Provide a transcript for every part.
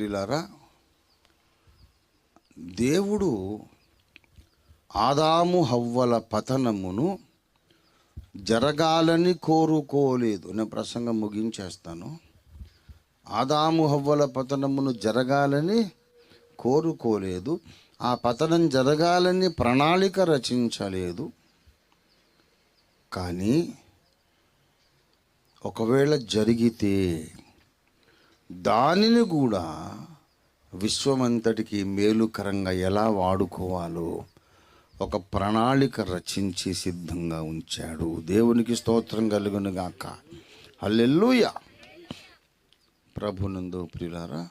ప్రియులారా దేవుడు ఆదాము హవ్వల పతనమును జరగాలని కోరుకోలేదు. నేను ప్రసంగం ముగించేస్తాను. ఆదాము హవ్వల పతనమును జరగాలని కోరుకోలేదు. ఆ పతనం జరగాలని ప్రణాళిక రచించలేదు. కానీ ఒకవేళ జరిగితే దానిని కూడా విశ్వమంతటికి మేలుకరంగా ఎలా వాడుకోవాలో ఒక ప్రణాళిక రచించి సిద్ధంగా ఉంచాడు. దేవునికి స్తోత్రం కలుగును గాక. హల్లెలూయ! ప్రభునందు ప్రియులారా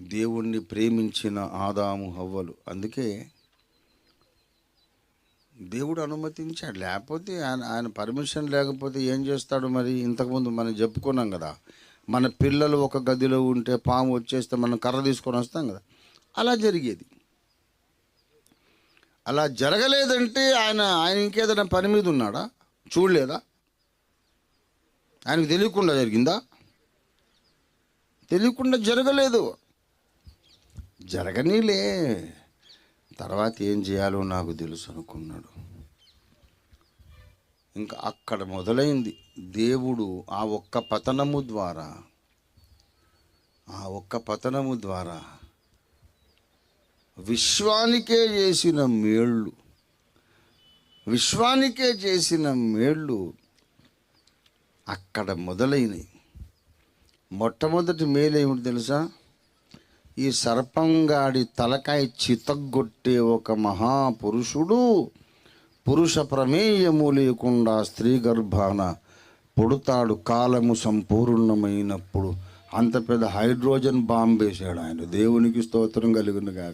దేవుణ్ణి ప్రేమించిన ఆదాము హవ్వలు. అందుకే దేవుడు అనుమతించాడు. లేకపోతే ఆయన ఆయన పర్మిషన్ లేకపోతే ఏం చేస్తాడు మరి? ఇంతకుముందు మనం చెప్పుకున్నాం కదా మన పిల్లలు ఒక గదిలో ఉంటే పాము వచ్చేస్తే మనం కర్ర తీసుకొని వస్తాం కదా. అలా జరిగేది. అలా జరగలేదంటే ఆయన ఆయన ఇంకేదైనా పని మీద ఉన్నాడా? చూడలేదా? ఆయనకు తెలియకుండా జరిగిందా? తెలియకుండా జరగలేదు. జరగనీలే. తర్వాత ఏం చేయాలో నాకు తెలుసు అనుకున్నాడు. ఇంకా అక్కడ మొదలైంది. దేవుడు ఆ ఒక్క పతనము ద్వారా ఆ ఒక్క పతనము ద్వారా విశ్వానికే చేసిన మేళ్ళు విశ్వానికే చేసిన మేళ్ళు అక్కడ మొదలైనవి మొట్టమొదటి మేలు ఏమిటి తెలుసా? ఈ సర్పంగాడి తలకాయ చితగ్గొట్టే ఒక మహాపురుషుడు. పురుష ప్రమేయము లేకుండా స్త్రీ గర్భాన పుడతాడు కాలము సంపూర్ణమైనప్పుడు. అంత పెద్ద హైడ్రోజన్ బాంబ్ వేసాడు ఆయన. దేవునికి స్తోత్రం కలిగినగా